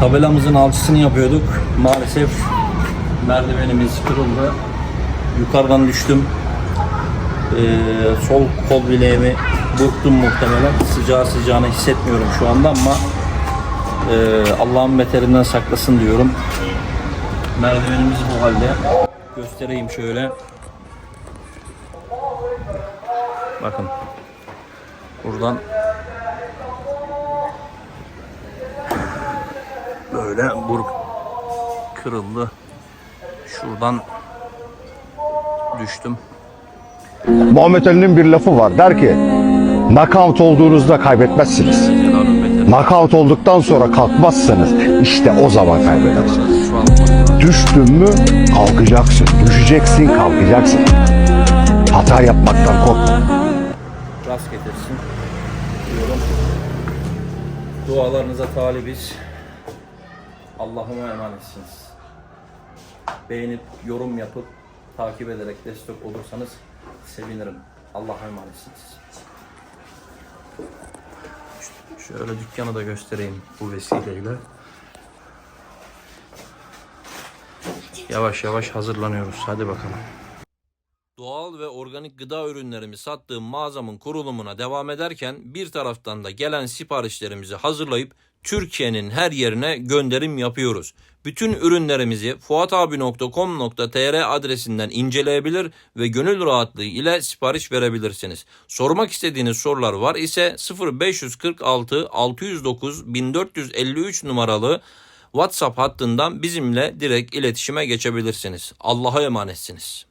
Tabelamızın alçısını yapıyorduk. Maalesef merdivenimiz kırıldı. Yukarıdan düştüm. Ee, sol kol bileğimi burktum muhtemelen. Sıcağı sıcağını hissetmiyorum şu anda ama e, Allah'ın beterinden saklasın diyorum. Merdivenimiz bu halde. Göstereyim şöyle. Bakın. Buradan böyle burk kırıldı. Şuradan düştüm. Muhammed Ali'nin bir lafı var. Der ki, knockout olduğunuzda kaybetmezsiniz. Knockout olduktan sonra kalkmazsanız işte o zaman kaybedersiniz. Düştün mü kalkacaksın. Düşeceksin kalkacaksın. Hata yapmaktan korkma. rast getirsin diyorum. Dualarınıza talibiz. Allah'ıma emanetsiniz. Beğenip, yorum yapıp, takip ederek destek olursanız sevinirim. Allah'a emanetsiniz. Şöyle dükkanı da göstereyim bu vesileyle. Yavaş yavaş hazırlanıyoruz. Hadi bakalım. Doğal ve organik gıda ürünlerimi sattığım mağazamın kurulumuna devam ederken bir taraftan da gelen siparişlerimizi hazırlayıp Türkiye'nin her yerine gönderim yapıyoruz. Bütün ürünlerimizi fuatabi.com.tr adresinden inceleyebilir ve gönül rahatlığı ile sipariş verebilirsiniz. Sormak istediğiniz sorular var ise 0546 609 1453 numaralı WhatsApp hattından bizimle direkt iletişime geçebilirsiniz. Allah'a emanetsiniz.